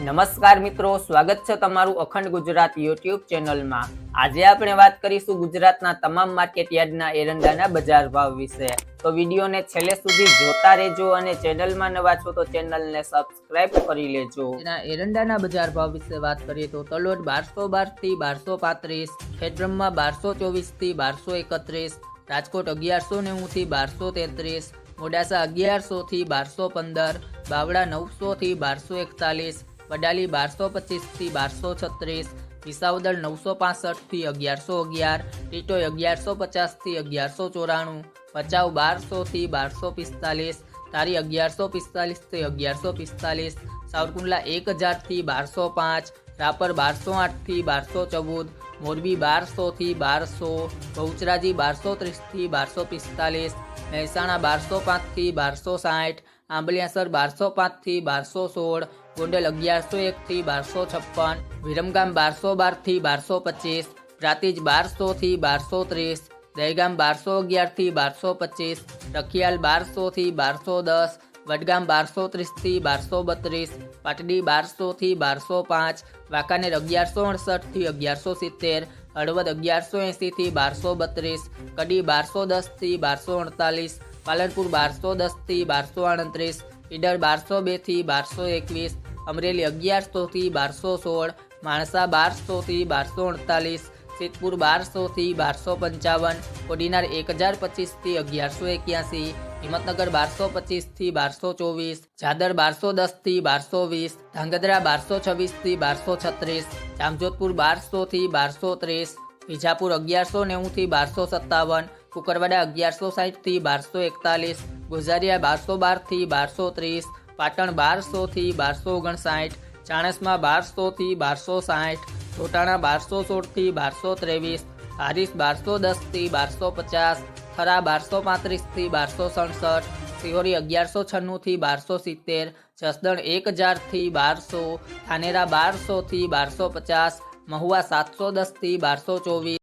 નમસ્કાર મિત્રો, સ્વાગત છે તમારું અખંડ ગુજરાત યુટ્યુબ ચેનલમાં. આજે આપણે વાત કરીશું ગુજરાતના તમામ માર્કેટ યાર્ડના એરંડાના બજાર ભાવ વિશે. તો વિડીયોને છેલ્લે સુધી જોતા રહેજો અને ચેનલમાં નવા છો તો ચેનલને સબસ્ક્રાઇબ કરી લેજો. એરંડાના બજાર ભાવ વિશે વાત કરીએ તો તલોદ બારસો બારથી બારસો પાંત્રીસ, ખેડબ્રહ્મા બારસો ચોવીસથી બારસો એકત્રીસ, રાજકોટ અગિયારસો નેવું થી બારસો તેત્રીસ, મોડાસા અગિયારસો થી બારસો પંદર બાવડા નવસો થી બારસો એકતાલીસ વડાલી બારસો પચીસથી બારસો છત્રીસ, વિસાવદર નવસો પાસઠથી અગિયારસો અગિયાર ટીટોય અગિયારસો પચાસથી અગિયારસો ચોરાણું, ભચાઉ બારસોથી બારસો પિસ્તાલીસ તારી અગિયારસો પિસ્તાલીસથી અગિયારસો પિસ્તાલીસ, સાવરકુંડલા એક હજારથી બારસો પાંચ, રાપર બારસો આઠથી બારસો ચૌદ, મોરબી બારસોથી બારસો, બહુચરાજી બારસો ત્રીસથી બારસો પિસ્તાલીસ, મહેસાણા બારસો પાંચથી બારસો સાઠ, આંબલિયાસર બારસો પાંચથી બારસો સોળ ગોંડલ અગિયારસો એક થી બારસો છપ્પન, વિરમગામ બારસો બારથી બારસો પચીસ પ્રાતિજ બારસો થી બારસો ત્રીસ, દહેગામ બારસો અગિયારથી બારસો પચીસ, રખિયાલ બારસો થી બારસો દસ, વડગામ બારસો ત્રીસથી બારસો બત્રીસ, પાટડી બારસો થી બારસો પાંચ, વાંકાનેર અગિયારસો અડસઠથી અગિયારસો સિત્તેર, હળવદ અગિયારસો એંસી થી બારસો બત્રીસ, કડી બારસો દસથી બારસો અડતાલીસ, પાલનપુર બારસો દસથી બારસો આડત્રીસ ઈડર બારસો બેથી બારસો એકવીસ, અમરેલી અગિયારસોથી બારસો સોળ, માણસા બારસોથી બારસો અડતાલીસ, સિદ્ધપુર બારસોથી બારસો પંચાવન, કોડીનાર એક હજાર પચીસથી અગિયારસો એક્યાસી, હિંમતનગર બારસો પચીસથી બારસો ચોવીસ, જાદર બારસો દસથી બારસો વીસ, ધાંગધ્રા બારસો છવ્વીસથી બારસો છત્રીસ, જામજોધપુર બારસોથી બારસો ત્રીસ, વિજાપુર અગિયારસો નેવુંથી બારસો સત્તાવન કુકરવાડા અગિયારસો સાહીઠથી બારસો એકતાલીસ, ગુજારિયા બારસો બારથી બારસો ત્રીસ, પાટણ બારસોથી બારસો ઓગણસાઠ, ચાણસમાં બારસોથી બારસો સાઠ ટોટાણા બારસો સોળથી બારસો ત્રેવીસ, હારીસ બારસો દસથી બારસો પચાસ, થરા બારસો પાંત્રીસથી બારસો સડસઠ, સિહોરી અગિયારસો છન્નુંથી બારસો સિત્તેર, જસદણ એક હજારથી બારસો થાનેરા બારસોથી બારસો પચાસ, મહુવા સાતસો દસથી બારસો ચોવીસ.